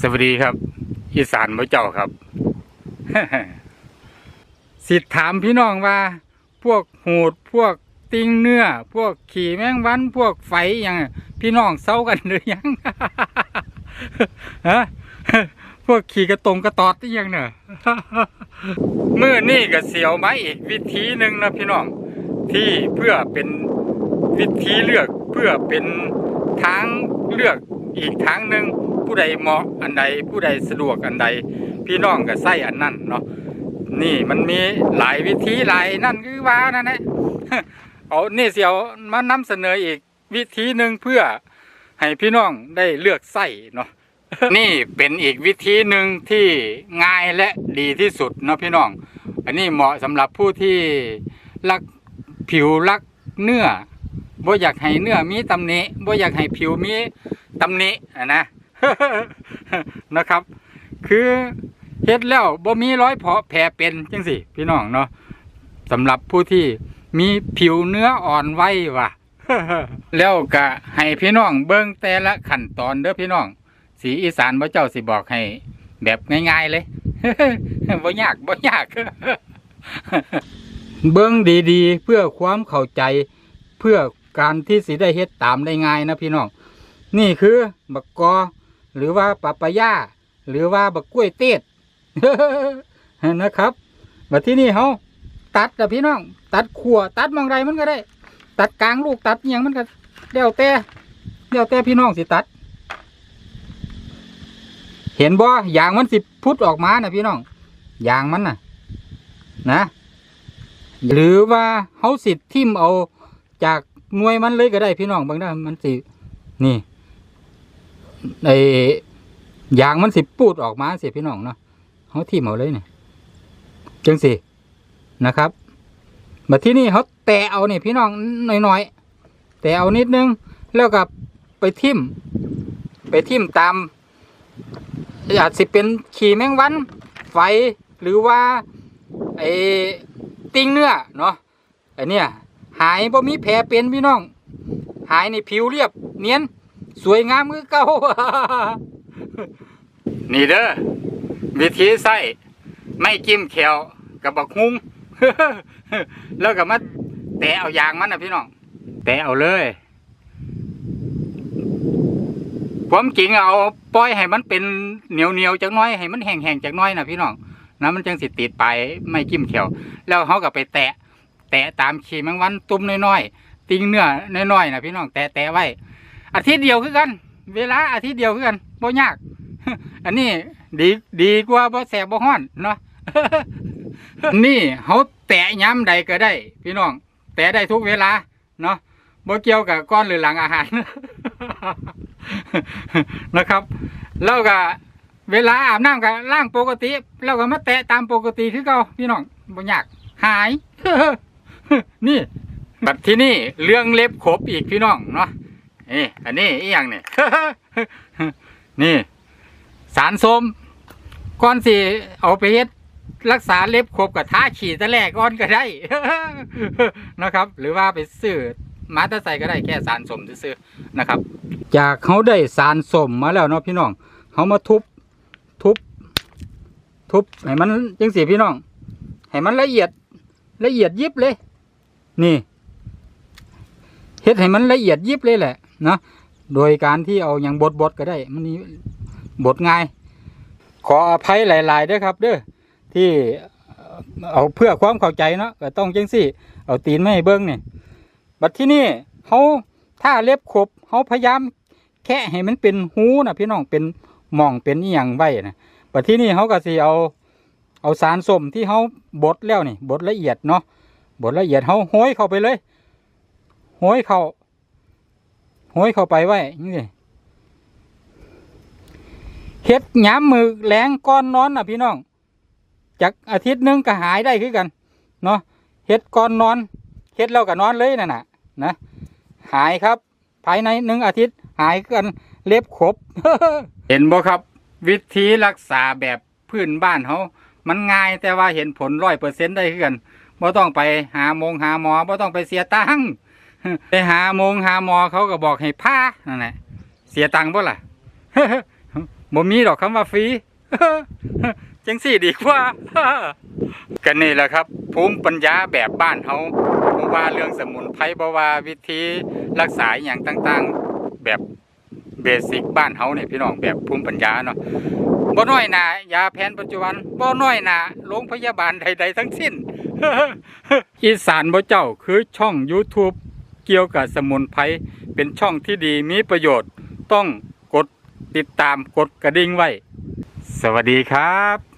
สวัสดีครับ อีสานพระเจ้าครับ สิทธิ์ถามพี่น้องว่า พวกหูดพวกติงเนื้อ พวกขี่แมงวัน พวกไฟอย่างพี่น้องเศร้ากันหรือยังฮะพวกขี่กระตรงกระตอดยังเนี่ยมื่อนี่ก็เสียวไม้อีกวิธีหนึ่งนะพี่น้อง ที่เพื่อเป็นวิธีเลือกเพื่อเป็นทางเลือกอีกทางหนึ่ง ผู้ใดเหมาะอันใดผู้ใดสะดวกอันใด พี่น้องก็ใส่อันนั้นเนาะนี่มันมีหลายวิธีหลายนั่นคือว่านั่นแหละเอานี่เสียวมานำเสนออีกวิธีหนึ่งเพื่อให้พี่น้องได้เลือกใส่เนาะนี่เป็นอีกวิธีหนึ่งที่ง่ายและดีที่สุดเนาะพี่น้อง อันนี้เหมาะสำหรับผู้ที่รักผิวรักเนื้อบ่อยากให้เนื้อมีตำหนิบ่อยากให้ผิวมีตำหนิอะนะ นะครับ คือเฮ็ดแล้วบ่มีร้อยเพาะแผลเป็นจังสิพี่น้องเนาะสำหรับผู้ที่มีผิวเนื้ออ่อนไหวว่ะ แล้วก็ให้พี่น้องเบิ่งแต่ละขั้นตอนเด้อพี่น้อง สีอีสานพระเจ้าสิบอกให้ แบบง่ายๆเลยบ่ยากบ่ยาก เบิ้งดีๆ เพื่อความเข้าใจ เพื่อการที่สิได้เฮ็ดตามได้ง่ายนะพี่น้อง นี่คือบักกอ หรือว่าปาปายาหรือว่าบักกล้วยเตี้ยนะครับบัดที่นี่เฮาตัดนะพี่น้อง ตัดขัวตัดมองไรมันก็ได้ ตัดกลางลูกตัดอหย่างมันก็เดี๋ยวแต่เดี๋ยวแต่พี่น้องสิตัด เห็นบ่ยางมันสิพุดออกมานะพี่น้องยางมันน่ะ นะ หรือว่าเฮาสิทิ่มเอาจากหน่วยมันเลยก็ได้พี่น้องบางด้านมันสินี่ ไอยางมันสิปูดออกมาสิพี่น้องเนาะเฮาทิ่มเอาเลยเนี่ยจังสินะครับมาที่นี่เขาแตะเอาเนี่ยพี่น้องหน่อยๆแตะเอานิดนึง แล้วก็ไปทิ่ม ไปทิ่มตามอาจสิเป็นขี่แมงวัน ไฟหรือว่าไอ้ติงเนื้อเนาะไอ้เนี่ยหายบ่มีแผลเป็นพี่น้อง หายในผิวเรียบเนียน สวยงามคือเก่านี่เด้อวิธีใส่ไม่จิ้มแขวกับบักฮุ้งแล้วก็มาแตะเอายางมันนะพี่น้องแตะเอาเลยความจริงเอาปล่อยให้มันเป็นเหนียวเหนียวๆจักน้อยให้มันแห้งแห้งๆจักน้อยนะพี่น้องนะมันจังสิติดไปไม่จิ้มเขียวแล้วเขาก็ไปแตะ แตะตามขีแมงวันตุ้มน้อยๆติ้งเนื้อน้อยๆนะพี่น้องแตะแตะไว้ อาทิตย์เดียวคือกัน เวลาอาทิตย์เดียวคือกันบ่ยาก อันนี้ดีดีกว่าบ่แสบบ่ฮ้อนเนาะนี่เขาแตะย้ำใดก็ได้ พี่น้อง แตะได้ทุกเวลาเนาะบ่เกี่ยวกับก้อนหรือหลังอาหารนะครับ แล้วก็เวลาอาบน้ำก็ล้างปกติ แล้วก็มาแตะตามปกติคือเก่าพี่น้องบ่ยากหาย นี่แบัดที่นี่เรื่องเล็บขบอีกพี่น้องเนาะ นี่อันนี้อีหยังนี่ นี่ สารส้มก่อนสิเอาไปเฮ็ดรักษาเล็บขบกับท้าฉีดแต่แรกก่อนก็ได้ นะครับ หรือว่าไปซื้อมาตะใส่ก็ได้แค่สารส้มซื้อนะครับ จากเขาได้สารส้มมาแล้วเนาะพี่น้องเขามาทุบทุบ ทุบให้มันจังสีพี่น้องให้มันละเอียดละเอียดยิบเลย นี่เฮ็ดให้มันละเอียดยิบเลยแหละ นะโดยการที่เอาอย่างบดบดๆก็ได้ มันนี่บดง่าย ขออภัยหลายๆด้วยครับ เด้อที่เอาเพื่อความเข้าใจเนาะก็ต้องจังสี่เอาตีนไม่เบิ้งเนี่ยบัดที่นี่เขาถ้าเล็บขบเขาพยายามแค่ให้มันเป็นหูนะพี่น้องเป็นหม่องเป็นอีหยังไว้นะบัดที่นี่เขาก็สิเอาเอาสารส้มที่เขาบดแล้วนี่บดละเอียดเนาะบดละเอียดเขาห้อยเข้าไปเลยห้อยเข้า ห้อยเข้าไปไว้นี่เฮ็ดหยามมือแรงก้อนนอนนะพี่น้อง จากอาทิตย์หนึงก็หายได้คือกันเนาะเฮ็ดก้อนนอนเฮ็ดแล้วก็นอนเลยนั่นน่ะนะหายครับ ภายในหนึ่งอาทิตย์หายกันเล็บขบ เห็นบ่ครับ วิธีรักษาแบบพื้นบ้านเขามันง่ายแต่ว่าเห็นผลร้อยเปอร์เซ็นต์ได้คือกันบ่ต้องไปหาโมงหาหมอบ่ต้องไปเสียตังค์ ไปหาโมงหาหมอเขาก็บอกให้พานั่นแหละเสียตังค์บ่ล่ะบ่มีดอกคำว่าฟรีจังสี่ดีกว่ากันนี่แหละครับ ภูมิปัญญาแบบบ้านเฮาบว่าเรื่องสมุนไพรบว่าวิธีรักษาอย่างต่างๆ แบบเบสิกบ้านเฮาเนี่ยพี่น้องแบบภูมิปัญญาเนาะบ่น้อยหนายาแผนปัจจุบันบ่น้อยหนาโรงพยาบาลใด ๆ ทั้งสิ้น อีสานบ่เจ้าคือช่อง YouTube เกี่ยวกับสมุนไพรเป็นช่องที่ดีมีประโยชน์ ต้องกดติดตามกดกระดิ่งไว้ สวัสดีครับ